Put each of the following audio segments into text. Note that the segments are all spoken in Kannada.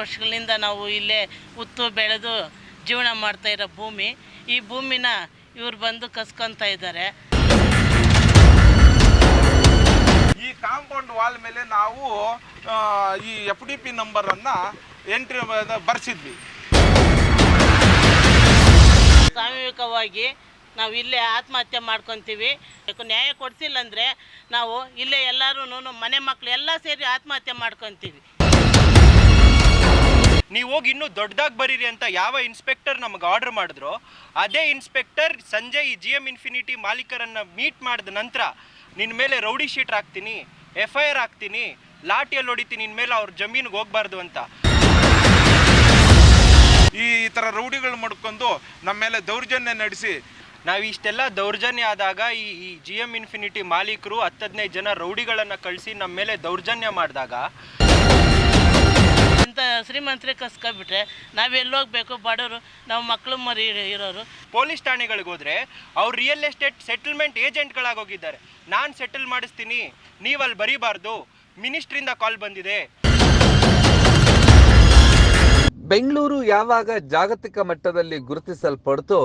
ವರ್ಷಗಳಿಂದ ನಾವು ಇಲ್ಲೇ ಉತ್ತು ಬೆಳೆದು ಜೀವನ ಮಾಡ್ತಾ ಇರೋ ಭೂಮಿ. ಈ ಭೂಮಿನ ಇವ್ರು ಬಂದು ಕಸ್ಕೊತಾ ಇದ್ದಾರೆ. ಈ ಕಾಂಪೌಂಡ್ ವಾಲ್ ಮೇಲೆ ನಾವು ಈ ಎಫ್ ಡಿ ಪಿ ನಂಬರನ್ನು ಎಂಟ್ರಿ ಬರ್ಸಿದ್ವಿ. ಸಾಮೂಹಿಕವಾಗಿ ನಾವು ಇಲ್ಲೇ ಆತ್ಮಹತ್ಯೆ ಮಾಡ್ಕೊತೀವಿ. ನ್ಯಾಯ ಕೊಡಿಸಿಲ್ಲ ಅಂದರೆ ನಾವು ಇಲ್ಲೇ ಎಲ್ಲರೂ ಮನೆ ಮಕ್ಕಳು ಎಲ್ಲ ಸೇರಿ ಆತ್ಮಹತ್ಯೆ ಮಾಡ್ಕೊತೀವಿ. ನೀವು ಹೋಗಿ ಇನ್ನೂ ದೊಡ್ಡದಾಗಿ ಬರೀರಿ ಅಂತ ಯಾವ ಇನ್ಸ್ಪೆಕ್ಟರ್ ನಮಗೆ ಆರ್ಡರ್ ಮಾಡಿದ್ರು, ಅದೇ ಇನ್ಸ್ಪೆಕ್ಟರ್ ಸಂಜೆ ಈ ಜಿ ಎಂ ಇನ್ಫಿನಿಟಿ ಮಾಲೀಕರನ್ನ ಮೀಟ್ ಮಾಡಿದ ನಂತರ ನಿನ್ನ ಮೇಲೆ ರೌಡಿ ಶೀಟ್ ಹಾಕ್ತೀನಿ ಎಫ್ ಐ ಆರ್ ಹಾಕ್ತೀನಿ, ಲಾಠಿಯಲ್ಲಿ ಹೊಡಿತೀನಿ ನಿನ್ನ ಮೇಲೆ ಅವ್ರ ಜಮೀನಿಗೆ ಹೋಗ್ಬಾರ್ದು ಅಂತ. ಈ ಥರ ರೌಡಿಗಳು ಮಾಡ್ಕೊಂಡು ನಮ್ಮ ಮೇಲೆ ದೌರ್ಜನ್ಯ ನಡೆಸಿ. ನಾವು ಇಷ್ಟೆಲ್ಲ ದೌರ್ಜನ್ಯ ಆದಾಗ ಈ ಈ ಜಿ ಎಂ ಇನ್ಫಿನಿಟಿ ಮಾಲೀಕರು ಹತ್ತು ಹದಿನೈದು ಜನ ರೌಡಿಗಳನ್ನು ಕಳಿಸಿ ನಮ್ಮ ಮೇಲೆ ದೌರ್ಜನ್ಯ ಮಾಡಿದಾಗ ಇಂಥ ಶ್ರೀಮಂತರೇ ಕಸ್ಕೊಬಿಟ್ರೆ ನಾವು ಹೋಗ್ಬೇಕು? ಬಡವರು ನಾವು ಮಕ್ಕಳು ಮರಿ ಇರೋರು. ಪೊಲೀಸ್ ಠಾಣೆಗಳಿಗೆ ಹೋದ್ರೆ ಅವ್ರು ರಿಯಲ್ ಎಸ್ಟೇಟ್ ಸೆಟಲ್ಮೆಂಟ್ ಏಜೆಂಟ್ಗಳಾಗಿ ಹೋಗಿದ್ದಾರೆ. ನಾನು ಸೆಟಲ್ ಮಾಡಿಸ್ತೀನಿ. ನೀವು ಅಲ್ಲಿ ಬರೀಬಾರ್ದು. ಮಿನಿಸ್ಟ್ರಿಂದ ಕಾಲ್ ಬಂದಿದೆ. ಬೆಂಗಳೂರು ಯಾವಾಗ ಜಾಗತಿಕ ಮಟ್ಟದಲ್ಲಿ ಗುರುತಿಸಲ್ಪಡ್ತೋ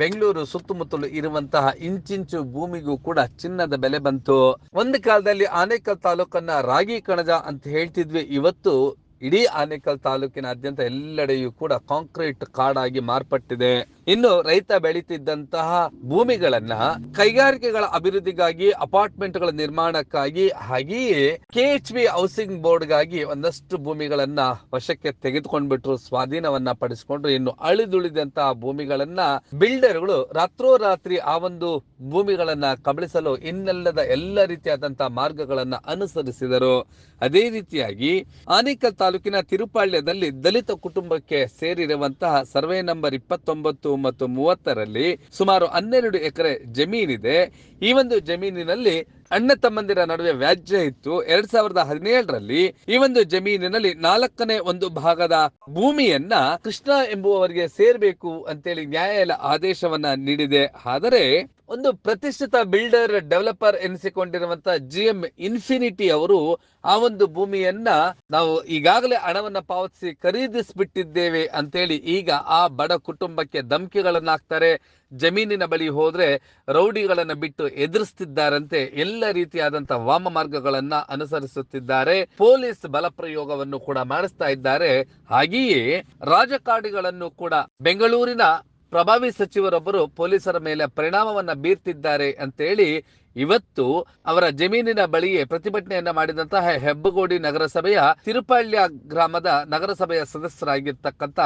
ಬೆಂಗಳೂರು ಸುತ್ತಮುತ್ತಲು ಇರುವಂತಹ ಇಂಚಿಂಚು ಭೂಮಿಗೂ ಕೂಡ ಚಿನ್ನದ ಬೆಲೆ ಬಂತು. ಒಂದು ಕಾಲದಲ್ಲಿ ಆನೇಕಲ್ ತಾಲೂಕನ್ನ ರಾಗಿ ಕಣಜ ಅಂತ ಹೇಳ್ತಿದ್ವಿ. ಇವತ್ತು ಇಡೀ ಆನೇಕಲ್ ತಾಲೂಕಿನಾದ್ಯಂತ ಎಲ್ಲೆಡೆಯೂ ಕೂಡ ಕಾಂಕ್ರೀಟ್ ಕಾಡಾಗಿ ಮಾರ್ಪಟ್ಟಿದೆ. ಇನ್ನು ರೈತ ಬೆಳೀತಿದ್ದಂತಹ ಭೂಮಿಗಳನ್ನ ಕೈಗಾರಿಕೆಗಳ ಅಭಿವೃದ್ಧಿಗಾಗಿ, ಅಪಾರ್ಟ್ಮೆಂಟ್ಗಳ ನಿರ್ಮಾಣಕ್ಕಾಗಿ, ಹಾಗೆಯೇ ಕೆ ಎಚ್ ಬಿ ಹೌಸಿಂಗ್ ಬೋರ್ಡ್ಗಾಗಿ ಒಂದಷ್ಟು ಭೂಮಿಗಳನ್ನ ವಶಕ್ಕೆ ತೆಗೆದುಕೊಂಡ್ಬಿಟ್ರು, ಸ್ವಾಧೀನವನ್ನ ಪಡಿಸಿಕೊಂಡ್ರು. ಇನ್ನು ಅಳಿದುಳಿದಂತಹ ಭೂಮಿಗಳನ್ನ ಬಿಲ್ಡರ್ಗಳು ರಾತ್ರೋರಾತ್ರಿ ಆ ಒಂದು ಭೂಮಿಗಳನ್ನ ಕಬಳಿಸಲು ಇನ್ನೆಲ್ಲದ ಎಲ್ಲ ರೀತಿಯಾದಂತಹ ಮಾರ್ಗಗಳನ್ನ ಅನುಸರಿಸಿದರು. ಅದೇ ರೀತಿಯಾಗಿ ಆನೇಕಲ್ ತಾಲೂಕಿನ ತಿರುಪಾಳ್ಯದಲ್ಲಿ ದಲಿತ ಕುಟುಂಬಕ್ಕೆ ಸೇರಿರುವಂತಹ ಸರ್ವೆ ನಂಬರ್ ಇಪ್ಪತ್ತೊಂಬತ್ತು ಮತ್ತು ಮೂವತ್ತರಲ್ಲಿ ಸುಮಾರು ಹನ್ನೆರಡು ಎಕರೆ ಜಮೀನಿದೆ. ಈ ಒಂದು ಜಮೀನಿನಲ್ಲಿ ಅಣ್ಣ ತಮ್ಮಂದಿರ ನಡುವೆ ವ್ಯಾಜ್ಯ ಇತ್ತು. ಎರಡ್ ಸಾವಿರದ ಹದಿನೇಳರಲ್ಲಿ ಈ ಒಂದು ಜಮೀನಿನಲ್ಲಿ ನಾಲ್ಕನೇ ಒಂದು ಭಾಗದ ಭೂಮಿಯನ್ನ ಕೃಷ್ಣ ಎಂಬುವವರಿಗೆ ಸೇರ್ಬೇಕು ಅಂತೇಳಿ ನ್ಯಾಯಾಲಯ ಆದೇಶವನ್ನ ನೀಡಿದೆ. ಆದರೆ ಒಂದು ಪ್ರತಿಷ್ಠಿತ ಬಿಲ್ಡರ್, ಡೆವಲಪರ್ ಎನಿಸಿಕೊಂಡಿರುವಂತಹ ಜಿ ಎಂ ಇನ್ಫಿನಿಟಿ ಅವರು ಆ ಒಂದು ಭೂಮಿಯನ್ನ ನಾವು ಈಗಾಗಲೇ ಹಣವನ್ನ ಪಾವತಿಸಿ ಖರೀದಿಸ್ಬಿಟ್ಟಿದ್ದೇವೆ ಅಂತೇಳಿ ಈಗ ಆ ಬಡ ಕುಟುಂಬಕ್ಕೆ ಧಮಕಿಗಳನ್ನ ಹಾಕ್ತಾರೆ ಜಮೀನಿನ ಬಳಿ ಹೋದ್ರೆ ರೌಡಿಗಳನ್ನ ಬಿಟ್ಟು ಎದುರಿಸ್ತಿದ್ದಾರಂತೆ ಎಲ್ಲ ರೀತಿಯಾದಂತಹ ವಾಮ ಮಾರ್ಗಗಳನ್ನ ಅನುಸರಿಸುತ್ತಿದ್ದಾರೆ. ಪೊಲೀಸ್ ಬಲಪ್ರಯೋಗವನ್ನು ಕೂಡ ಮಾಡಿಸ್ತಾ ಇದ್ದಾರೆ. ಹಾಗೆಯೇ ರಾಜಕಾರಣಿಗಳನ್ನು ಕೂಡ ಬೆಂಗಳೂರಿನ ಪ್ರಭಾವಿ ಸಚಿವರೊಬ್ಬರು ಪೊಲೀಸರ ಮೇಲೆ ಪರಿಣಾಮವನ್ನ ಬೀರ್ತಿದ್ದಾರೆ ಅಂತೇಳಿ ಇವತ್ತು ಅವರ ಜಮೀನಿನ ಬಳಿಯೇ ಪ್ರತಿಭಟನೆಯನ್ನ ಮಾಡಿದಂತಹ ಹೆಬ್ಬಗೋಡಿ ನಗರಸಭೆಯ ತಿರುಪಳ್ಯ ಗ್ರಾಮದ ನಗರಸಭೆಯ ಸದಸ್ಯರಾಗಿರ್ತಕ್ಕಂತ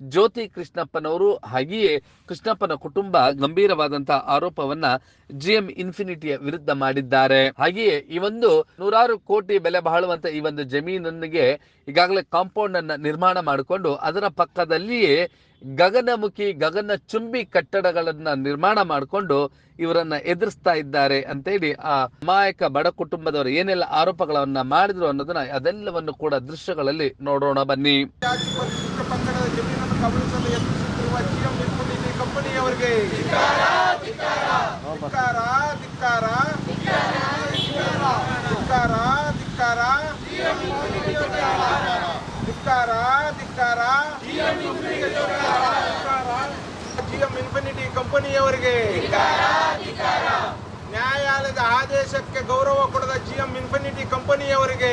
ಜ್ಯೋತಿ ಕೃಷ್ಣಪ್ಪನವರು ಹಾಗೆಯೇ ಕೃಷ್ಣಪ್ಪನ ಕುಟುಂಬ ಗಂಭೀರವಾದಂತಹ ಆರೋಪವನ್ನ ಜಿಎಂ ಇನ್ಫಿನಿಟಿಯ ವಿರುದ್ಧ ಮಾಡಿದ್ದಾರೆ. ಹಾಗೆಯೇ ಈ ಒಂದು ನೂರಾರು ಕೋಟಿ ಬೆಲೆ ಬಾಳುವಂತ ಈ ಒಂದು ಜಮೀನಿಗೆ ಈಗಾಗಲೇ ಕಾಂಪೌಂಡ್ ಅನ್ನ ನಿರ್ಮಾಣ ಮಾಡಿಕೊಂಡು ಅದರ ಪಕ್ಕದಲ್ಲಿಯೇ ಗಗನಮುಖಿ ಗಗನ ಚುಂಬಿ ಕಟ್ಟಡಗಳನ್ನ ನಿರ್ಮಾಣ ಮಾಡಿಕೊಂಡು ಇವರನ್ನ ಎದುರಿಸ್ತಾ ಇದ್ದಾರೆ ಅಂತೇಳಿ ಆ ಅಮಾಯಕ ಬಡ ಕುಟುಂಬದವರು ಏನೆಲ್ಲ ಆರೋಪಗಳನ್ನ ಮಾಡಿದ್ರು ಅನ್ನೋದನ್ನ ಅದೆಲ್ಲವನ್ನು ಕೂಡ ದೃಶ್ಯಗಳಲ್ಲಿ ನೋಡೋಣ ಬನ್ನಿ. ಧಿಕ್ಕಾರ ಪಂಗಡದ ಜಮೀನನ್ನು ಕಬಳಿಸಲು ಯತ್ನಿಸುತ್ತಿರುವ ಜಿಎಂ ಇನ್ಫಿನಿಟಿ ಕಂಪನಿಯವರಿಗೆ ಧಿಕ್ಕಾರ ಧಿಕ್ಕಾರ ಧಿಕ್ಕಾರ ಧಿಕ್ಕಾರ. ಜಿಎಂ ಇನ್ಫಿನಿಟಿ ಕಂಪನಿಯವರಿಗೆ ನ್ಯಾಯಾಲಯದ ಆದೇಶಕ್ಕೆ ಗೌರವ ಕೊಡದ ಜಿಎಂ ಇನ್ಫಿನಿಟಿ ಕಂಪನಿಯವರಿಗೆ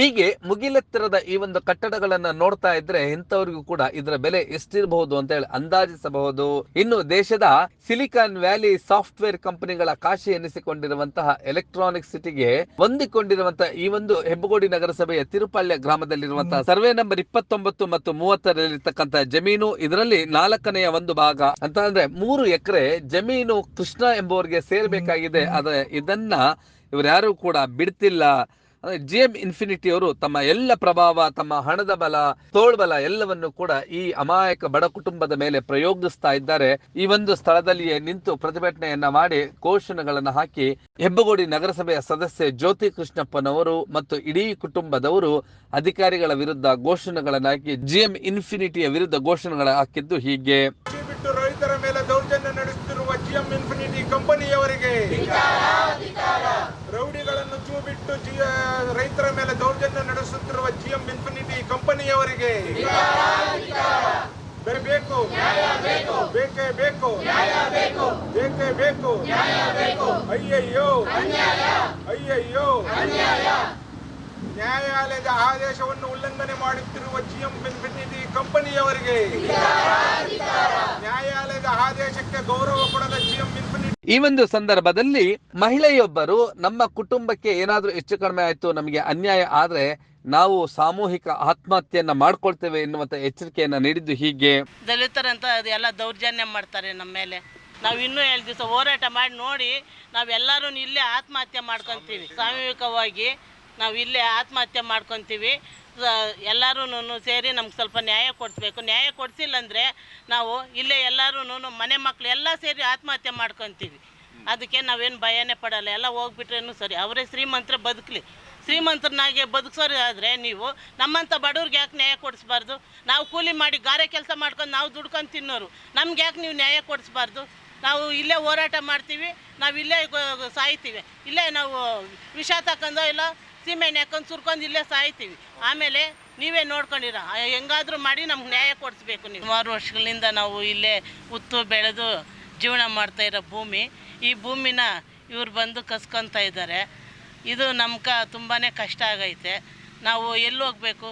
ಹೀಗೆ ಮುಗಿಲೆತ್ತರದ ಈ ಒಂದು ಕಟ್ಟಡಗಳನ್ನ ನೋಡ್ತಾ ಇದ್ರೆ ಇಂಥವ್ರಿಗೂ ಕೂಡ ಇದರ ಬೆಲೆ ಎಷ್ಟಿರಬಹುದು ಅಂತ ಹೇಳಿ ಅಂದಾಜಿಸಬಹುದು. ಇನ್ನು ದೇಶದ ಸಿಲಿಕಾನ್ ವ್ಯಾಲಿ ಸಾಫ್ಟ್ವೇರ್ ಕಂಪನಿಗಳ ಕಾಶಿ ಎನಿಸಿಕೊಂಡಿರುವಂತಹ ಎಲೆಕ್ಟ್ರಾನಿಕ್ ಸಿಟಿಗೆ ಹೊಂದಿಕೊಂಡಿರುವಂತಹ ಈ ಒಂದು ಹೆಬ್ಬಗೋಡಿ ನಗರಸಭೆಯ ತಿರುಪಾಳ್ಯ ಗ್ರಾಮದಲ್ಲಿರುವಂತಹ ಸರ್ವೆ ನಂಬರ್ ಇಪ್ಪತ್ತೊಂಬತ್ತು ಮತ್ತು ಮೂವತ್ತರಲ್ಲಿರ್ತಕ್ಕಂತಹ ಜಮೀನು ಇದರಲ್ಲಿ ನಾಲ್ಕನೆಯ ಒಂದು ಭಾಗ. ಅಂತ ಅಂದ್ರೆ ಮೂರು ಎಕರೆ ಜಮೀನು ಕೃಷ್ಣ ಎಂಬುವರಿಗೆ ಸೇರ್ಬೇಕಾಗಿದೆ. ಆದ್ರೆ ಇದನ್ನ ಇವರ್ಯಾರು ಕೂಡ ಬಿಡ್ತಿಲ್ಲ. ಜಿ ಎಂ ಇನ್ಫಿನಿಟಿ ಅವರು ತಮ್ಮ ಎಲ್ಲ ಪ್ರಭಾವ, ತಮ್ಮ ಹಣದ ಬಲ ತೋಳ್ಬಲ ಎಲ್ಲವನ್ನು ಕೂಡ ಈ ಅಮಾಯಕ ಬಡ ಕುಟುಂಬದ ಮೇಲೆ ಪ್ರಯೋಗಿಸ್ತಾ ಇದ್ದಾರೆ. ಈ ಒಂದು ಸ್ಥಳದಲ್ಲಿಯೇ ನಿಂತು ಪ್ರತಿಭಟನೆಯನ್ನ ಮಾಡಿ ಘೋಷಣೆಗಳನ್ನು ಹಾಕಿ ಹೆಬ್ಬಗೋಡಿ ನಗರಸಭೆಯ ಸದಸ್ಯೆ ಜ್ಯೋತಿ ಕೃಷ್ಣಪ್ಪನವರು ಮತ್ತು ಇಡೀ ಕುಟುಂಬದವರು ಅಧಿಕಾರಿಗಳ ವಿರುದ್ಧ ಘೋಷಣೆಗಳನ್ನು ಹಾಕಿ ಜಿ ಎಂ ಇನ್ಫಿನಿಟಿಯ ವಿರುದ್ಧ ಘೋಷಣೆಗಳ ಹಾಕಿದ್ದು ಹೀಗೆ. ರೈತರ ಮೇಲೆ ದೌರ್ಜನ್ಯ ನಡೆಸುತ್ತಿರುವ ಜಿಎಂ ಇನ್ಫಿನಿಟಿ ಕಂಪನಿಯವರಿಗೆ ರೌಡಿಗಳನ್ನು ಚೂ ಬಿಟ್ಟು ಜಿಎಂ ರೈತರ ಮೇಲೆ ದೌರ್ಜನ್ಯ ನಡೆಸುತ್ತಿರುವ ಜಿಎಂ ಇನ್ಫಿನಿಟಿ ಕಂಪನಿಯವರಿಗೆ ಬರಬೇಕು ಬೇಕೇ, ಬೇಕು ಬೇಕೇ, ಬೇಕು ಅಯ್ಯಯ್ಯೋ ಅಯ್ಯಯ್ಯೋ ನ್ಯಾಯಾಲಯದ ಆದೇಶವನ್ನು ಉಲ್ಲಂಘನೆ ಮಾಡುತ್ತಿರುವ ಜಿಎಂ ಇನ್ಫಿನಿಟಿ ಕಂಪನಿಯವರಿಗೆ ನ್ಯಾಯಾಲಯದ ಆದೇಶಕ್ಕೆ ಗೌರವ ಕೊಡದ ಜಿಎಂ ಇನ್ಫಿನಿಟಿ ಈ ಒಂದು ಸಂದರ್ಭದಲ್ಲಿ ಮಹಿಳೆಯೊಬ್ಬರು ನಮ್ಮ ಕುಟುಂಬಕ್ಕೆ ಏನಾದ್ರೂ ಹೆಚ್ಚು ಕಡಿಮೆ ಆಯ್ತು, ನಮಗೆ ಅನ್ಯಾಯ ಆದ್ರೆ ನಾವು ಸಾಮೂಹಿಕ ಆತ್ಮಹತ್ಯೆಯನ್ನ ಮಾಡ್ಕೊಳ್ತೇವೆ ಎನ್ನುವಂತ ಎಚ್ಚರಿಕೆಯನ್ನ ನೀಡಿದ್ದು ಹೀಗೆ. ದಲಿತರಂತ ಅದೆಲ್ಲ ದೌರ್ಜನ್ಯ ಮಾಡ್ತಾರೆ ನಮ್ಮ ಮೇಲೆ. ನಾವು ಇನ್ನೂ ಎರಡು ದಿವಸ ಹೋರಾಟ ಮಾಡಿ ನೋಡಿ ನಾವೆಲ್ಲರೂ ಇಲ್ಲೇ ಆತ್ಮಹತ್ಯೆ ಮಾಡ್ಕೊಂತೀವಿ. ಸಾಮೂಹಿಕವಾಗಿ ನಾವು ಇಲ್ಲೇ ಆತ್ಮಹತ್ಯೆ ಮಾಡ್ಕೊತೀವಿ. ಎಲ್ಲರೂ ಸೇರಿ ನಮ್ಗೆ ಸ್ವಲ್ಪ ನ್ಯಾಯ ಕೊಡಿಸ್ಬೇಕು. ನ್ಯಾಯ ಕೊಡಿಸಿಲ್ಲ ಅಂದರೆ ನಾವು ಇಲ್ಲೇ ಎಲ್ಲರೂ ಮನೆ ಮಕ್ಕಳು ಎಲ್ಲ ಸೇರಿ ಆತ್ಮಹತ್ಯೆ ಮಾಡ್ಕೊತೀವಿ. ಅದಕ್ಕೆ ನಾವೇನು ಭಯನೇ ಪಡಲ್ಲ. ಎಲ್ಲ ಹೋಗ್ಬಿಟ್ರೇನು ಸರಿ. ಅವರೇ ಶ್ರೀಮಂತರ ಬದುಕಲಿ. ಶ್ರೀಮಂತರನ್ನಾಗೆ ಬದುಕ್ಸೋರು ಆದರೆ ನೀವು ನಮ್ಮಂಥ ಬಡವ್ರಿಗೆ ಯಾಕೆ ನ್ಯಾಯ ಕೊಡಿಸ್ಬಾರ್ದು? ನಾವು ಕೂಲಿ ಮಾಡಿ ಗಾರೆ ಕೆಲಸ ಮಾಡ್ಕೊಂಡು ನಾವು ದುಡ್ಕೊಂಡು ತಿನ್ನೋರು. ನಮ್ಗೆ ಯಾಕೆ ನೀವು ನ್ಯಾಯ ಕೊಡಿಸ್ಬಾರ್ದು? ನಾವು ಇಲ್ಲೇ ಹೋರಾಟ ಮಾಡ್ತೀವಿ. ನಾವು ಇಲ್ಲೇ ಸಾಯ್ತೀವಿ. ಇಲ್ಲೇ ನಾವು ವಿಷ ತಕ್ಕಂದೋ ಇಲ್ಲ ಸೀಮೆಣ್ಣೆ ಹಾಕೊಂಡು ಸುರ್ಕೊಂಡು ಇಲ್ಲೇ ಸಾಯ್ತೀವಿ. ಆಮೇಲೆ ನೀವೇ ನೋಡ್ಕೊಂಡಿರ. ಹೆಂಗಾದ್ರೂ ಮಾಡಿ ನಮ್ಗೆ ನ್ಯಾಯ ಕೊಡಿಸ್ಬೇಕು ನೀವು. ಸುಮಾರು ವರ್ಷಗಳಿಂದ ನಾವು ಇಲ್ಲೇ ಉತ್ತು ಬೆಳೆದು ಜೀವನ ಮಾಡ್ತಾ ಇರೋ ಭೂಮಿ. ಈ ಭೂಮಿನ ಇವ್ರು ಬಂದು ಕಸ್ಕೊತಾ ಇದ್ದಾರೆ. ಇದು ನಮ್ಗೆ ತುಂಬಾ ಕಷ್ಟ ಆಗೈತೆ. ನಾವು ಎಲ್ಲಿ ಹೋಗ್ಬೇಕು?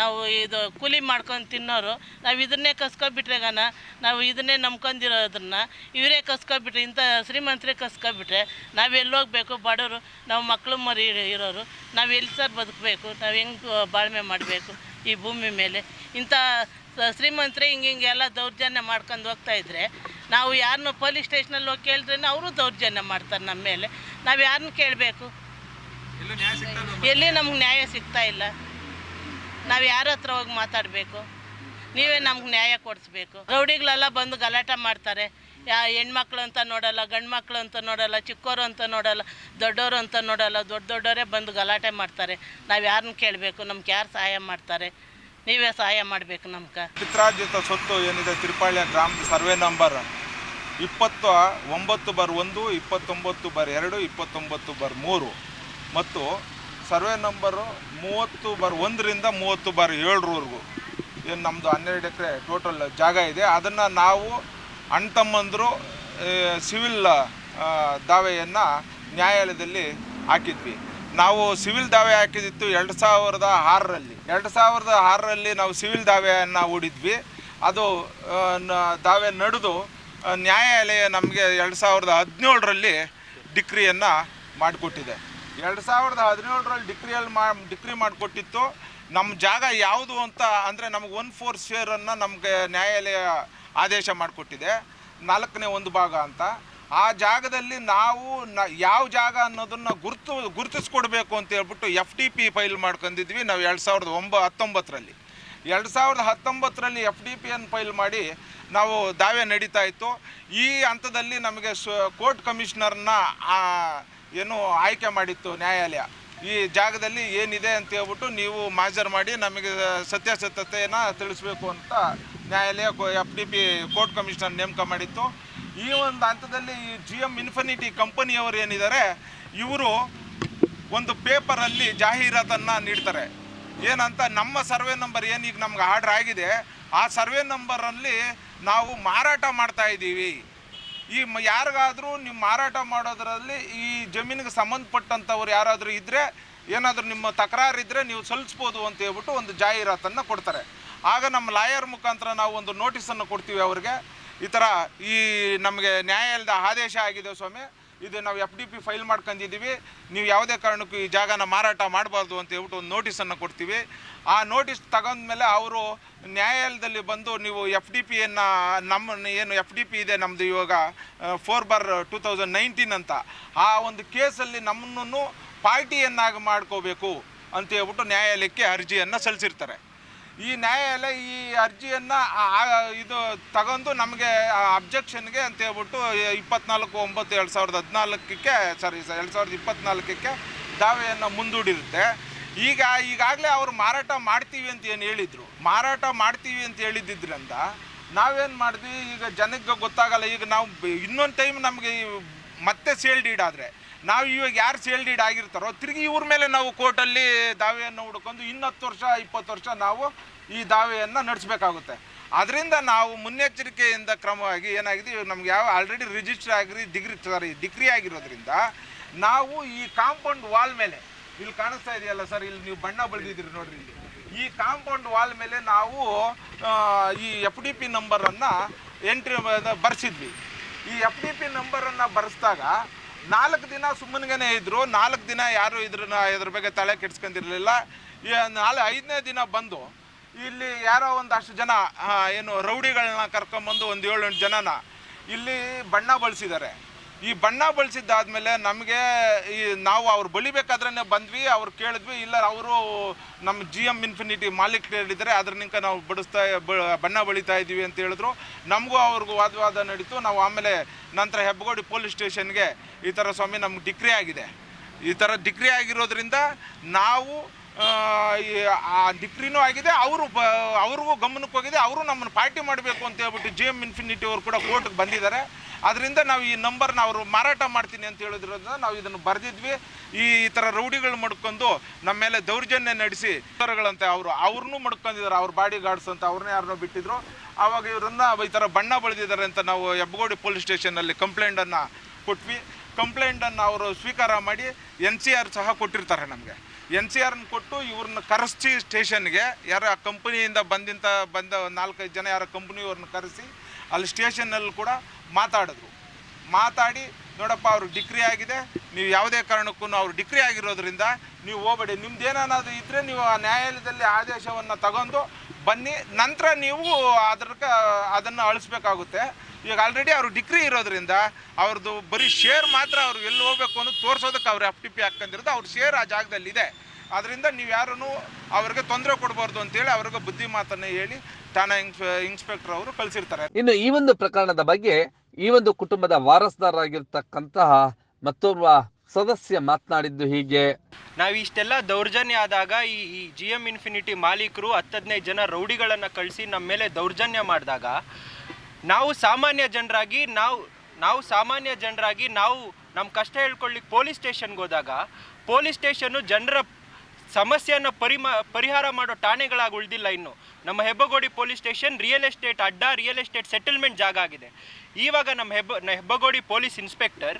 ನಾವು ಇದು ಕೂಲಿ ಮಾಡ್ಕೊಂಡು ತಿನ್ನೋರು, ನಾವು ಇದನ್ನೇ ಕಸ್ಕೊಬಿಟ್ರೆಗಾನ ನಾವು ಇದನ್ನೇ ನಂಬ್ಕೊಂಡಿರೋದನ್ನ ಇವರೇ ಕಸ್ಕೊಬಿಟ್ರೆ, ಇಂಥ ಶ್ರೀಮಂತರೇ ಕಸ್ಕೊಬಿಟ್ರೆ, ನಾವು ಎಲ್ಲಿ ಹೋಗಬೇಕು ಬಡವರು, ನಾವು ಮಕ್ಕಳು ಮರಿ ಇರೋರು, ನಾವು ಎಲ್ಲಿ ಸರ್ ಬದುಕಬೇಕು, ನಾವು ಹೆಂಗೆ ಬಾಳ್ಮೆ ಮಾಡಬೇಕು ಈ ಭೂಮಿ ಮೇಲೆ. ಇಂಥ ಶ್ರೀಮಂತರೇ ಹಿಂಗೆ ಹಿಂಗೆಲ್ಲ ದೌರ್ಜನ್ಯ ಮಾಡ್ಕೊಂಡು ಹೋಗ್ತಾ ಇದ್ರೆ, ನಾವು ಯಾರನ್ನೂ ಪೊಲೀಸ್ ಸ್ಟೇಷನಲ್ಲಿ ಹೋಗಿ ಕೇಳಿದ್ರೆ ಅವರು ದೌರ್ಜನ್ಯ ಮಾಡ್ತಾರೆ ನಮ್ಮ ಮೇಲೆ. ನಾವು ಯಾರನ್ನ ಕೇಳಬೇಕು? ಎಲ್ಲಿ ನಮ್ಗೆ ನ್ಯಾಯ ಸಿಗ್ತಾ ಇಲ್ಲ. ನಾವು ಯಾರ ಹತ್ರ ಹೋಗಿ ಮಾತಾಡಬೇಕು? ನೀವೇ ನಮ್ಗೆ ನ್ಯಾಯ ಕೊಡಿಸ್ಬೇಕು. ರೌಡಿಗಳೆಲ್ಲ ಬಂದು ಗಲಾಟೆ ಮಾಡ್ತಾರೆ. ಯಾ, ಹೆಣ್ಮಕ್ಳು ಅಂತ ನೋಡಲ್ಲ, ಗಂಡು ಮಕ್ಳು ಅಂತ ನೋಡಲ್ಲ, ಚಿಕ್ಕೋರು ಅಂತ ನೋಡಲ್ಲ ದೊಡ್ಡವರು ಅಂತ ನೋಡಲ್ಲ, ದೊಡ್ಡ ದೊಡ್ಡವರೇ ಬಂದು ಗಲಾಟೆ ಮಾಡ್ತಾರೆ. ನಾವು ಯಾರನ್ನ ಕೇಳಬೇಕು? ನಮ್ಗೆ ಯಾರು ಸಹಾಯ ಮಾಡ್ತಾರೆ? ನೀವೇ ಸಹಾಯ ಮಾಡಬೇಕು ನಮ್ಗೆ. ಪಿತ್ರಾರ್ಜಿತ ಸೊತ್ತು ಏನಿದೆ ತಿರುಪಾಳ್ಯ ಗ್ರಾಮದ ಸರ್ವೆ ನಂಬರ್? ಇಪ್ಪತ್ತು, ಒಂಬತ್ತು ಬರ್ ಒಂದು, ಇಪ್ಪತ್ತೊಂಬತ್ತು ಬರ್ ಎರಡು, ಇಪ್ಪತ್ತೊಂಬತ್ತು ಬರ್ ಮೂರು. ಮತ್ತು ಸರ್ವೆ ನಂಬರು ಮೂವತ್ತು ಬಾರ್ ಒಂದರಿಂದ ಮೂವತ್ತು ಬಾರ್ ಏಳರವರೆಗೂ. ಏನು ನಮ್ಮದು ಹನ್ನೆರಡು ಎಕರೆ ಟೋಟಲ್ ಜಾಗ ಇದೆ. ಅದನ್ನು ನಾವು ಅಣ್ಣ ತಮ್ಮಂದರು ಸಿವಿಲ್ ದಾವೆಯನ್ನು ನ್ಯಾಯಾಲಯದಲ್ಲಿ ಹಾಕಿದ್ವಿ. ನಾವು ಸಿವಿಲ್ ದಾವೆ ಹಾಕಿದಿತ್ತು ಎರಡು ಸಾವಿರದ ಆರರಲ್ಲಿ. ಎರಡು ಸಾವಿರದ ಆರರಲ್ಲಿ ನಾವು ಸಿವಿಲ್ ದಾವೆಯನ್ನು ಓಡಿದ್ವಿ ಅದು ದಾವೆ ನಡೆದು ನ್ಯಾಯಾಲಯ ನಮಗೆ ಎರಡು ಸಾವಿರದ ಹದಿನೇಳರಲ್ಲಿ ಡಿಕ್ರಿಯನ್ನು ಮಾಡಿಕೊಟ್ಟಿದೆ. ಎರಡು ಸಾವಿರದ ಹದಿನೇಳರಲ್ಲಿ ಡಿಕ್ರಿಯಲ್ಲಿ ಮಾ, ಡಿಕ್ರಿ ಮಾಡಿಕೊಟ್ಟಿತ್ತು. ನಮ್ಮ ಜಾಗ ಯಾವುದು ಅಂತ ಅಂದರೆ ನಮಗೆ ಒನ್ ಫೋರ್ ಶೇರನ್ನು ನಮಗೆ ನ್ಯಾಯಾಲಯ ಆದೇಶ ಮಾಡಿಕೊಟ್ಟಿದೆ. ನಾಲ್ಕನೇ ಒಂದು ಭಾಗ ಅಂತ. ಆ ಜಾಗದಲ್ಲಿ ನಾವು ನ, ಯಾವ ಜಾಗ ಅನ್ನೋದನ್ನು ಗುರುತು, ಗುರುತಿಸ್ಕೊಡ್ಬೇಕು ಅಂತ ಹೇಳ್ಬಿಟ್ಟು ಎಫ್ ಡಿ ಪಿ ಫೈಲ್ ಮಾಡ್ಕೊಂಡಿದ್ವಿ ನಾವು ಎರಡು ಸಾವಿರದ ಒಂಬ, ಹತ್ತೊಂಬತ್ತರಲ್ಲಿ. ಎರಡು ಸಾವಿರದ ಹತ್ತೊಂಬತ್ತರಲ್ಲಿ ಎಫ್ ಡಿ ಪಿಯನ್ನು ಫೈಲ್ ಮಾಡಿ ನಾವು ದಾವೆ ನಡೀತಾ ಇತ್ತು. ಈ ಹಂತದಲ್ಲಿ ನಮಗೆ ಕೋರ್ಟ್ ಕಮಿಷನರ್ನ ಏನು ಆಯ್ಕೆ ಮಾಡಿತ್ತು ನ್ಯಾಯಾಲಯ. ಈ ಜಾಗದಲ್ಲಿ ಏನಿದೆ ಅಂತ ಹೇಳ್ಬಿಟ್ಟು ನೀವು ಮಾಜರ್ ಮಾಡಿ ನಮಗೆ ಸತ್ಯಾಸತ್ಯತೆಯನ್ನು ತಿಳಿಸ್ಬೇಕು ಅಂತ ನ್ಯಾಯಾಲಯ F D P court commissioner ನೇಮಕ ಮಾಡಿತ್ತು. ಈ ಒಂದು ಹಂತದಲ್ಲಿ ಈ ಜಿ ಎಂ ಇನ್ಫಿನಿಟಿ ಕಂಪನಿಯವರು ಏನಿದ್ದಾರೆ, ಇವರು ಒಂದು ಪೇಪರಲ್ಲಿ ಜಾಹೀರಾತನ್ನು ನೀಡ್ತಾರೆ. ಏನಂತ ನಮ್ಮ ಸರ್ವೆ ನಂಬರ್ ಏನು ಈಗ ನಮ್ಗೆ ಆರ್ಡ್ರ್ ಆಗಿದೆ, ಆ ಸರ್ವೆ ನಂಬರಲ್ಲಿ ನಾವು ಮಾರಾಟ ಮಾಡ್ತಾ ಇದ್ದೀವಿ. ಈ ಯಾರಿಗಾದರೂ ನೀವು ಮಾರಾಟ ಮಾಡೋದರಲ್ಲಿ ಈ ಜಮೀನಿಗೆ ಸಂಬಂಧಪಟ್ಟಂಥವ್ರು ಯಾರಾದರೂ ಇದ್ದರೆ ಏನಾದರೂ ನಿಮ್ಮ ತಕರಾರು ಇದ್ದರೆ ನೀವು ಸಲ್ಲಿಸ್ಬೋದು ಅಂತ ಹೇಳ್ಬಿಟ್ಟು ಒಂದು ಜಾಹೀರಾತನ್ನು ಕೊಡ್ತಾರೆ. ಆಗ ನಮ್ಮ ಲಾಯರ್ ಮುಖಾಂತರ ನಾವು ಒಂದು ನೋಟಿಸನ್ನು ಕೊಡ್ತೀವಿ ಅವ್ರಿಗೆ. ಈ ಥರ ಈ ನಮಗೆ ನ್ಯಾಯಾಲಯದ ಆದೇಶ ಆಗಿದೆ ಸ್ವಾಮಿ. ಇದು ನಾವು ಎಫ್ ಡಿ ಪಿ ಫೈಲ್ ಮಾಡ್ಕೊಂಡಿದ್ದೀವಿ ನೀವು ಯಾವುದೇ ಕಾರಣಕ್ಕೂ ಈ ಜಾಗನ ಮಾರಾಟ ಮಾಡಬಾರ್ದು ಅಂತ ಹೇಳ್ಬಿಟ್ಟು ಒಂದು ನೋಟಿಸನ್ನು ಕೊಡ್ತೀವಿ. ಆ ನೋಟಿಸ್ ತಗೊಂಡ್ಮೇಲೆ ಅವರು ನ್ಯಾಯಾಲಯದಲ್ಲಿ ಬಂದು ನೀವು ಎಫ್ ಡಿ ಪಿಯನ್ನು ನಮ್ಮ ಏನು ಎಫ್ ಡಿ ಪಿ ಇದೆ ನಮ್ಮದು ಇವಾಗ four bar two thousand nineteen ಅಂತ. ಆ ಒಂದು ಕೇಸಲ್ಲಿ ನಮ್ಮನ್ನು ಪಾರ್ಟಿಯನ್ನಾಗಿ ಮಾಡ್ಕೋಬೇಕು ಅಂತ ಹೇಳ್ಬಿಟ್ಟು ನ್ಯಾಯಾಲಯಕ್ಕೆ ಅರ್ಜಿಯನ್ನು ಸಲ್ಲಿಸಿರ್ತಾರೆ. ಈ ನ್ಯಾಯಾಲಯ ಈ ಅರ್ಜಿಯನ್ನು ಇದು ತಗೊಂಡು ನಮಗೆ ಅಬ್ಜೆಕ್ಷನ್ಗೆ ಅಂತ ಹೇಳ್ಬಿಟ್ಟು ಇಪ್ಪತ್ನಾಲ್ಕು ಒಂಬತ್ತು ಎರಡು ಸಾವಿರದ ಹದಿನಾಲ್ಕಕ್ಕೆ ಸಾರಿ ಎರಡು ಸಾವಿರದ ಇಪ್ಪತ್ನಾಲ್ಕಕ್ಕೆ ದಾವೆಯನ್ನು ಮುಂದೂಡಿರುತ್ತೆ. ಈಗ, ಈಗಾಗಲೇ ಅವರು ಮಾರಾಟ ಮಾಡ್ತೀವಿ ಅಂತ ಏನು ಹೇಳಿದರು? ಮಾರಾಟ ಮಾಡ್ತೀವಿ ಅಂತ ಹೇಳಿದ್ದಿದ್ರಿಂದ ನಾವೇನು ಮಾಡಿದ್ವಿ? ಈಗ ಜನಕ್ಕೆ ಗೊತ್ತಾಗಲ್ಲ. ಈಗ ನಾವು ಇನ್ನೊಂದು ಟೈಮ್ ನಮಗೆ ಮತ್ತೆ ಸೇಲ್ ಡೀಡ್ ಆದರೆ. ನಾವು ಇವಾಗ ಯಾರು ಸೇಲ್ ಡೀಡ್ ಆಗಿರ್ತಾರೋ ತಿರುಗಿ ಇವ್ರ ಮೇಲೆ ನಾವು ಕೋರ್ಟಲ್ಲಿ ದಾವೆಯನ್ನು ಹುಡ್ಕೊಂಡು ಇನ್ನು ಹತ್ತು ವರ್ಷ, ಇಪ್ಪತ್ತು ವರ್ಷ ನಾವು ಈ ದಾವೆಯನ್ನು ನಡೆಸಬೇಕಾಗುತ್ತೆ. ಅದರಿಂದ ನಾವು ಮುನ್ನೆಚ್ಚರಿಕೆಯಿಂದ ಕ್ರಮವಾಗಿ ಏನಾಗಿದೆ, ಇವಾಗ ನಮ್ಗೆ ಯಾವ ಆಲ್ರೆಡಿ ರಿಜಿಸ್ಟರ್ ಆಗಿರಿ ಡಿಗ್ರಿ ಸಾರಿ ಡಿಗ್ರಿ ಆಗಿರೋದ್ರಿಂದ ನಾವು ಈ ಕಾಂಪೌಂಡ್ ವಾಲ್ ಮೇಲೆ, ಇಲ್ಲಿ ಕಾಣಿಸ್ತಾ ಇದೆಯಲ್ಲ ಸರ್ ಇಲ್ಲಿ ನೀವು ಬಣ್ಣ ಬಳಿದಿದ್ದೀರಿ ನೋಡ್ರಿ ಇಲ್ಲಿ. ಈ ಕಾಂಪೌಂಡ್ ವಾಲ್ ಮೇಲೆ ನಾವು ಈ ಎಫ್ ಡಿ ಪಿ ನಂಬರನ್ನು ಎಂಟ್ರಿ ಬರ್ಸಿದ್ವಿ. ಈ ಎಫ್ ಡಿ ಪಿ ನಂಬರನ್ನು ಬರೆಸಿದಾಗ ನಾಲ್ಕು ದಿನ ಸುಮ್ಮನಿಗೆ ಇದ್ರು. ನಾಲ್ಕು ದಿನ ಯಾರು ಇದ್ರನ್ನ ಇದ್ರ ಬಗ್ಗೆ ತಲೆ ಕೆಡ್ಸ್ಕೊಂಡಿರಲಿಲ್ಲ. ನಾಳೆ ಐದನೇ ದಿನ ಬಂದು ಇಲ್ಲಿ ಯಾರೋ ಒಂದಷ್ಟು ಜನ ಏನು ರೌಡಿಗಳನ್ನ ಕರ್ಕೊಂಬಂದು ಒಂದು ಏಳು ಎಂಟು ಜನನ ಇಲ್ಲಿ ಬಣ್ಣ ಬಳಸಿದ್ದಾರೆ. ಈ ಬಣ್ಣ ಬಳಸಿದ್ದಾದ್ಮೇಲೆ ನಮಗೆ ಈ ನಾವು ಅವ್ರು ಬಳಿಬೇಕಾದ್ರೆ ಬಂದ್ವಿ, ಅವ್ರು ಕೇಳಿದ್ವಿ, ಇಲ್ಲ ಅವರು ನಮ್ಮ ಜಿ ಎಂ ಇನ್ಫಿನಿಟಿ ಮಾಲೀಕ್ ಹೇಳಿದರೆ ಅದ್ರನಿಂದ ನಾವು ಬಡಿಸ್ತಾ ಬಣ್ಣ ಬಳಿತಾ ಇದ್ದೀವಿ ಅಂತ ಹೇಳಿದ್ರು. ನಮಗೂ ಅವ್ರಿಗೂ ವಾದವಾದ ನಡೀತು. ನಾವು ಆಮೇಲೆ ನಂತರ ಹೆಬ್ಬಗೋಡಿ ಪೊಲೀಸ್ ಸ್ಟೇಷನ್ಗೆ ಈ ಥರ ಸ್ವಾಮಿ ನಮ್ಗೆ ಡಿಕ್ರಿ ಆಗಿದೆ. ಈ ಥರ ಡಿಕ್ರಿ ಆಗಿರೋದ್ರಿಂದ ನಾವು, ಆ ಡಿಕ್ರಿನೂ ಆಗಿದೆ, ಅವರು ಬ, ಅವ್ರಿಗೂ ಗಮನಕ್ಕೆ ಹೋಗಿದೆ ಅವರು ನಮ್ಮನ್ನು ಪಾರ್ಟಿ ಮಾಡಬೇಕು ಅಂತ ಹೇಳ್ಬಿಟ್ಟು ಜಿ ಎಂ ಇನ್ಫಿನಿಟಿ ಅವರು ಕೂಡ ಕೋರ್ಟ್ಗೆ ಬಂದಿದ್ದಾರೆ. ಅದರಿಂದ ನಾವು ಈ ನಂಬರ್ನ ಅವರು ಮಾರಾಟ ಮಾಡ್ತೀನಿ ಅಂತ ಹೇಳಿದ್ರಿಂದ ನಾವು ಇದನ್ನು ಬರೆದಿದ್ವಿ. ಈ ಥರ ರೌಡಿಗಳು ಮಡ್ಕೊಂಡು ನಮ್ಮ ಮೇಲೆ ದೌರ್ಜನ್ಯ ನಡೆಸಿ ಥರಗಳಂತೆ ಅವರು ಅವ್ರನ್ನೂ ಮಡ್ಕೊಂಡಿದ್ದಾರೆ. ಅವ್ರ ಬಾಡಿ ಗಾರ್ಡ್ಸ್ ಅಂತ ಅವ್ರನ್ನೇ ಯಾರನ್ನೋ ಬಿಟ್ಟಿದ್ರು. ಆವಾಗ ಇವರನ್ನ ಈ ಥರ ಬಣ್ಣ ಬಳಿದಿದ್ದಾರೆ ಅಂತ ನಾವು ಹೆಬ್ಬಗೋಡಿ ಪೊಲೀಸ್ ಸ್ಟೇಷನ್ನಲ್ಲಿ ಕಂಪ್ಲೇಂಟನ್ನು ಕೊಟ್ವಿ. ಕಂಪ್ಲೇಂಟನ್ನು ಅವರು ಸ್ವೀಕಾರ ಮಾಡಿ ಎನ್ ಸಿ ಆರ್ ಸಹ ಕೊಟ್ಟಿರ್ತಾರೆ ನಮಗೆ. ಎನ್ ಸಿ ಆರ್ನ ಕೊಟ್ಟು ಇವ್ರನ್ನ ಕರೆಸಿ ಸ್ಟೇಷನ್ಗೆ ಯಾರೋ ಆ ಕಂಪನಿಯಿಂದ ಬಂದಿಂತ ಬಂದ ನಾಲ್ಕೈದು ಜನ ಯಾರೋ ಕಂಪ್ನಿಯವ್ರನ್ನ ಕರೆಸಿ ಅಲ್ಲಿ ಸ್ಟೇಷನ್ನಲ್ಲಿ ಕೂಡ ಮಾತಾಡಿದ್ರು. ಮಾತಾಡಿ, ನೋಡಪ್ಪ, ಅವರು ಡಿಕ್ರಿ ಆಗಿದೆ. ನೀವು ಯಾವುದೇ ಕಾರಣಕ್ಕೂ ಅವ್ರು ಡಿಕ್ರಿ ಆಗಿರೋದ್ರಿಂದ ನೀವು ಹೋಗಬೇಡಿ. ನಿಮ್ದು ಏನಾದ್ರು ಇದ್ದರೆ ನೀವು ಆ ನ್ಯಾಯಾಲಯದಲ್ಲಿ ಆದೇಶವನ್ನು ತಗೊಂಡು ಬನ್ನಿ. ನಂತರ ನೀವು ಅದ್ರ ಅದನ್ನು ಅಳಿಸ್ಬೇಕಾಗುತ್ತೆ. ಈಗ ಆಲ್ರೆಡಿ ಅವರು ಡಿಗ್ರಿ ಇರೋದ್ರಿಂದ ಅವ್ರದ್ದು ಬರೀ ಶೇರ್ ಮಾತ್ರ ಅವ್ರಿಗೆ ಎಲ್ಲಿ ಹೋಗ್ಬೇಕು ಅನ್ನೋದು ತೋರಿಸೋದಕ್ಕೆ ಅವ್ರು ಎಫ್ ಟಿ ಪಿ ಹಾಕೊಂಡಿರೋದು ಅವ್ರ ಶೇರ್ ಆ ಜಾಗದಲ್ಲಿದೆ. ಅದರಿಂದ ನೀವು ಯಾರೂ ಅವ್ರಿಗೆ ತೊಂದರೆ ಕೊಡಬಾರ್ದು ಅಂತೇಳಿ ಅವ್ರಿಗೆ ಬುದ್ಧಿ ಮಾತನ್ನು ಹೇಳಿ ಠಾಣಾ ಇನ್ಸ್ ಇನ್ಸ್ಪೆಕ್ಟರ್ ಅವರು ಕಳಿಸಿರ್ತಾರೆ. ಇನ್ನು ಈ ಒಂದು ಪ್ರಕರಣದ ಬಗ್ಗೆ ಈ ಒಂದು ಕುಟುಂಬದ ವಾರಸ್ದಾರರಾಗಿರ್ತಕ್ಕಂತಹ ಮತ್ತೊಬ್ಬ ಸದಸ್ಯ ಮಾತನಾಡಿದ್ದು ಹೀಗೆ. ನಾವು ಇಷ್ಟೆಲ್ಲ ದೌರ್ಜನ್ಯ ಆದಾಗ ಈ ಈ ಜಿ ಎಂ ಇನ್ಫಿನಿಟಿ ಮಾಲೀಕರು ಹತ್ತದೈದು ಜನ ರೌಡಿಗಳನ್ನು ಕಳಿಸಿ ನಮ್ಮ ಮೇಲೆ ದೌರ್ಜನ್ಯ ಮಾಡಿದಾಗ ನಾವು ಸಾಮಾನ್ಯ ಜನರಾಗಿ ನಾವು ನಾವು ಸಾಮಾನ್ಯ ಜನರಾಗಿ ನಾವು ನಮ್ಮ ಕಷ್ಟ ಹೇಳ್ಕೊಳ್ಳಿಕ್ಕೆ ಪೊಲೀಸ್ ಸ್ಟೇಷನ್ಗೆ ಹೋದಾಗ ಪೊಲೀಸ್ ಸ್ಟೇಷನ್ನು ಜನರ ಸಮಸ್ಯೆಯನ್ನು ಪರಿಮ, ಪರಿಹಾರ ಮಾಡೋ ಠಾಣೆಗಳಾಗಿ ಉಳಿದಿಲ್ಲ ಇನ್ನು. ನಮ್ಮ Hebbagodi police station real estate ಅಡ್ಡ, ರಿಯಲ್ ಎಸ್ಟೇಟ್ ಸೆಟಲ್ಮೆಂಟ್ ಜಾಗ ಆಗಿದೆ. ಇವಾಗ ನಮ್ಮ ಹೆಬ್ಬ ಹೆಬ್ಬಗೋಡಿ ಪೊಲೀಸ್ ಇನ್ಸ್ಪೆಕ್ಟರ್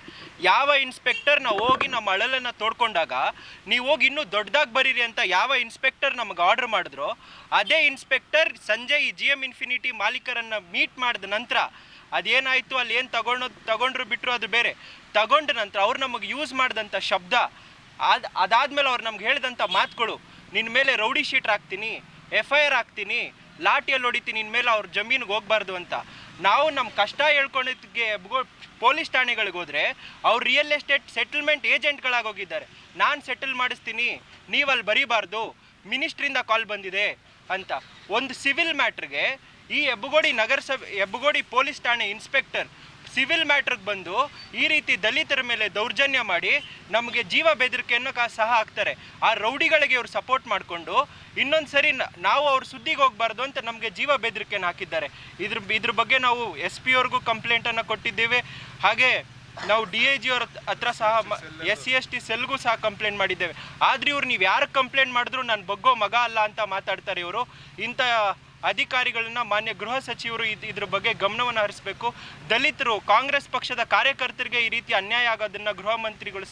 ಯಾವ ಇನ್ಸ್ಪೆಕ್ಟರ್ ನಾವು ಹೋಗಿ ನಮ್ಮ ಅಳಲನ್ನು ತೋಡ್ಕೊಂಡಾಗ ನೀವು ಹೋಗಿ ಇನ್ನೂ ದೊಡ್ಡದಾಗಿ ಬರೀರಿ ಅಂತ ಯಾವ ಇನ್ಸ್ಪೆಕ್ಟರ್ ನಮಗೆ ಆರ್ಡರ್ ಮಾಡಿದ್ರು, ಅದೇ ಇನ್ಸ್ಪೆಕ್ಟರ್ ಸಂಜೆ ಈ ಜಿ ಎಂ ಇನ್ಫಿನಿಟಿ ಮಾಲೀಕರನ್ನು ಮೀಟ್ ಮಾಡಿದ ನಂತರ ಅದೇನಾಯಿತು, ಅಲ್ಲಿ ಏನು ತಗೊಂಡು ತಗೊಂಡ್ರು ಬಿಟ್ಟರು ಅದು ಬೇರೆ. ತಗೊಂಡ ನಂತರ ಅವ್ರು ನಮಗೆ ಯೂಸ್ ಮಾಡಿದಂಥ ಶಬ್ದ ಅದು ಅದಾದ್ಮೇಲೆ ಅವ್ರು ನಮ್ಗೆ ಹೇಳಿದಂಥ ಮಾತುಗಳು ನಿನ್ನ ಮೇಲೆ ರೌಡಿ ಶೀಟ್ ಹಾಕ್ತೀನಿ ಎಫ್ ಐ ಆರ್ ಹಾಕ್ತೀನಿ, ಲಾಠಿಯಲ್ಲಿ ಹೊಡಿತೀನಿ ನಿನ್ನ ಮೇಲೆ ಅವ್ರ ಜಮೀನಿಗೆ ಹೋಗ್ಬಾರ್ದು ಅಂತ. ನಾವು ನಮ್ಮ ಕಷ್ಟ ಹೇಳ್ಕೊಂಡಿದ್ದಕ್ಕೆ ಪೊಲೀಸ್ ಠಾಣೆಗಳಿಗೆ ಹೋದರೆ ಅವ್ರು ರಿಯಲ್ ಎಸ್ಟೇಟ್ ಸೆಟಲ್ಮೆಂಟ್ ಏಜೆಂಟ್ಗಳಾಗೋಗಿದ್ದಾರೆ ನಾನು ಸೆಟಲ್ ಮಾಡಿಸ್ತೀನಿ ನೀವು ಅಲ್ಲಿ ಬರೀಬಾರ್ದು ಮಿನಿಸ್ಟ್ರಿಂದ ಕಾಲ್ ಬಂದಿದೆ ಅಂತ. ಒಂದು ಸಿವಿಲ್ ಮ್ಯಾಟ್ರಿಗೆ ಈ ಹೆಬ್ಬಗೋಡಿ ನಗರಸಭೆ ಹೆಬ್ಬಗೋಡಿ ಪೊಲೀಸ್ ಠಾಣೆ ಇನ್ಸ್ಪೆಕ್ಟರ್ ಸಿವಿಲ್ ಮ್ಯಾಟ್ರಿಗೆ ಬಂದು ಈ ರೀತಿ ದಲಿತರ ಮೇಲೆ ದೌರ್ಜನ್ಯ ಮಾಡಿ ನಮಗೆ ಜೀವ ಬೆದರಿಕೆಯನ್ನು ಕಾ ಸಹ ಹಾಕ್ತಾರೆ. ಆ ರೌಡಿಗಳಿಗೆ ಇವರು ಸಪೋರ್ಟ್ ಮಾಡಿಕೊಂಡು ಇನ್ನೊಂದು ಸರಿ ನಾವು ಅವ್ರ ಸುದ್ದಿಗೆ ಹೋಗಬಾರ್ದು ಅಂತ ನಮಗೆ ಜೀವ ಬೆದರಿಕೆಯನ್ನು ಹಾಕಿದ್ದಾರೆ. ಇದ್ರ ಇದ್ರ ಬಗ್ಗೆ ನಾವು ಎಸ್ ಪಿ ಅವ್ರಿಗೂ ಕಂಪ್ಲೇಂಟನ್ನು ಕೊಟ್ಟಿದ್ದೇವೆ. ಹಾಗೆ ನಾವು ಡಿ ಐ ಜಿ ಅವ್ರ ಹತ್ರ ಸಹ ಎಸ್ ಸಿ ಎಸ್ ಟಿ ಸೆಲ್ಗೂ ಸಹ ಕಂಪ್ಲೇಂಟ್ ಮಾಡಿದ್ದೇವೆ. ಆದರೆ ಇವ್ರು ನೀವು ಯಾರು ಕಂಪ್ಲೇಂಟ್ ಮಾಡಿದ್ರು ನಾನು ಬಗ್ಗೋ ಮಗ ಅಲ್ಲ ಅಂತ ಮಾತಾಡ್ತಾರೆ ಇವರು. ಇಂಥ ಅಧಿಕಾರಿಗಳನ್ನ ಮಾನ್ಯ ಗೃಹ ಸಚಿವರು ಇದ್- ಇದ್ರ ಬಗ್ಗೆ ಗಮನವನ್ನು ಹರಿಸಬೇಕು. ದಲಿತರು ಕಾಂಗ್ರೆಸ್ ಪಕ್ಷದ ಕಾರ್ಯಕರ್ತರಿಗೆ ಈ ರೀತಿ ಅನ್ಯಾಯ ಆಗೋದನ್ನ ಗೃಹ ಮಂತ್ರಿಗಳು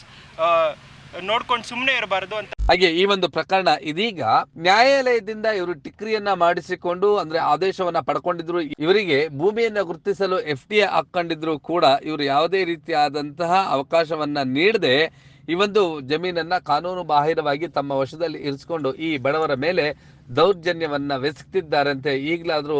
ನೋಡ್ಕೊಂಡು ಸುಮ್ಮನೆ ಇರಬಾರದು ಅಂತ. ಹಾಗೆ ಈ ಒಂದು ಪ್ರಕರಣ ಇದೀಗ ನ್ಯಾಯಾಲಯದಿಂದ ಇವರು ಟಿಕ್ರಿಯನ್ನ ಮಾಡಿಸಿಕೊಂಡು ಅಂದ್ರೆ ಆದೇಶವನ್ನ ಪಡ್ಕೊಂಡಿದ್ರು. ಇವರಿಗೆ ಭೂಮಿಯನ್ನ ಗುರುತಿಸಲು ಎಫ್ ಟಿ ಹಾಕೊಂಡಿದ್ರು ಕೂಡ ಇವರು ಯಾವುದೇ ರೀತಿಯಾದಂತಹ ಅವಕಾಶವನ್ನ ನೀಡದೆ ಈ ಒಂದು ಜಮೀನನ್ನ ಕಾನೂನು ಬಾಹಿರವಾಗಿ ತಮ್ಮ ವಶದಲ್ಲಿ ಇರಿಸಿಕೊಂಡು ಈ ಬಡವರ ಮೇಲೆ ದೌರ್ಜನ್ಯವನ್ನ ವೆಸಗ್ತಿದ್ದಾರಂತೆ ಈಗಲಾದ್ರೂ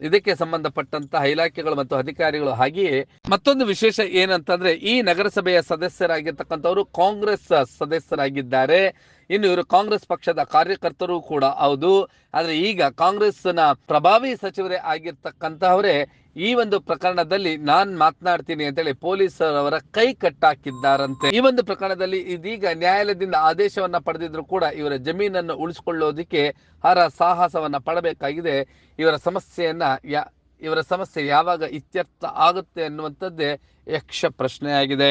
ಇದಕ್ಕೆ ಸಂಬಂಧಪಟ್ಟಂತಹ ಇಲಾಖೆಗಳು ಮತ್ತು ಅಧಿಕಾರಿಗಳು ಹಾಗೆಯೇ ಮತ್ತೊಂದು ವಿಶೇಷ ಏನಂತಂದ್ರೆ ಈ ನಗರಸಭೆಯ ಸದಸ್ಯರಾಗಿರ್ತಕ್ಕಂಥವರು ಕಾಂಗ್ರೆಸ್ ಸದಸ್ಯರಾಗಿದ್ದಾರೆ. ಇನ್ನು ಇವರು ಕಾಂಗ್ರೆಸ್ ಪಕ್ಷದ ಕಾರ್ಯಕರ್ತರು ಕೂಡ ಹೌದು. ಆದರೆ ಈಗ ಕಾಂಗ್ರೆಸ್ನ ಪ್ರಭಾವಿ ಸಚಿವರೇ ಆಗಿರ್ತಕ್ಕಂತಹವರೇ ಈ ಒಂದು ಪ್ರಕರಣದಲ್ಲಿ ನಾನ್ ಮಾತನಾಡ್ತೀನಿ ಅಂತೇಳಿ ಪೊಲೀಸರವರ ಕೈ ಕಟ್ಟಾಕಿದ್ದಾರಂತೆ. ಈ ಒಂದು ಪ್ರಕರಣದಲ್ಲಿ ಇದೀಗ ನ್ಯಾಯಾಲಯದಿಂದ ಆದೇಶವನ್ನ ಪಡೆದಿದ್ರು ಕೂಡ ಇವರ ಜಮೀನನ್ನು ಉಳಿಸಿಕೊಳ್ಳೋದಿಕ್ಕೆ ಹರ ಸಾಹಸವನ್ನ ಪಡಬೇಕಾಗಿದೆ. ಇವರ ಸಮಸ್ಯೆಯನ್ನ ಯಾ, ಇವರ ಸಮಸ್ಯೆ ಯಾವಾಗ ಇತ್ಯರ್ಥ ಆಗುತ್ತೆ ಅನ್ನುವಂಥದ್ದೇ ಯಕ್ಷ ಪ್ರಶ್ನೆಯಾಗಿದೆ.